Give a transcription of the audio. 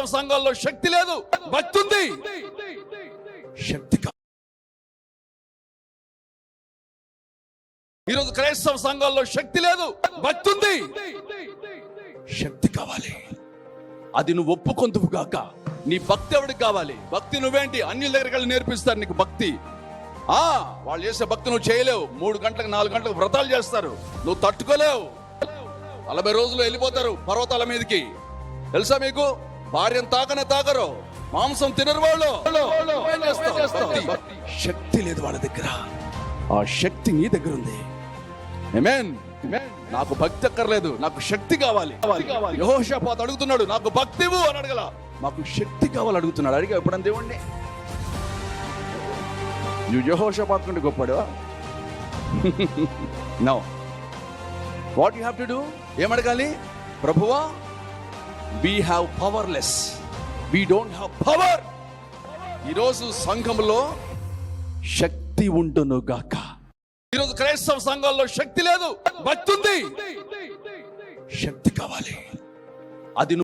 సంఘాల్లో శక్తి లేదు భక్తి ఉంది. శక్తి ఈరోజు క్రైస్తవ సంఘాల్లో శక్తి లేదు భక్తి ఉంది. శక్తి కావాలి. అది నువ్వు ఒప్పుకొందువు గాక. నీ భక్తి ఎవరికి కావాలి? భక్తి నువ్వేంటి? అన్ని దగ్గరికి వెళ్ళి నేర్పిస్తారు నీకు భక్తి. ఆ వాళ్ళు చేసే భక్తి నువ్వు చేయలేవు. మూడు గంటలకు నాలుగు గంటలకు వ్రతాలు చేస్తారు. నువ్వు తట్టుకోలేవు. నలభై రోజులు వెళ్ళిపోతారు పర్వతాల మీదకి. తెలుసా మీకు? భార్యను తాకనే తాకరు మాంసం తినరు వాళ్ళు శక్తి లేదు వాళ్ళ దగ్గర. ఆ శక్తి నీ దగ్గర ఉంది. నాకు భక్తి అక్కర్లేదు నాకు శక్తి కావాలి. యహోషపాత్ అడుగుతున్నాడు నాకు భక్తి అని అడగల. మాకు శక్తి కావాలి అడుగుతున్నాడు. అడిగా ఎప్పుడన్నా దేవుణ్ణి? నువ్వు యహోషపాత్ కంటే గొప్పడు no what you have to do ఏమడగాలి ప్రభువా we have powerless we don't have power ఈరోజు సంఘంలో శక్తి ఉండును గాక. ఈరోజు క్రైస్తవ సంఘాల్లో శక్తి లేదు భక్తి ఉంది. శక్తి కావాలి. అది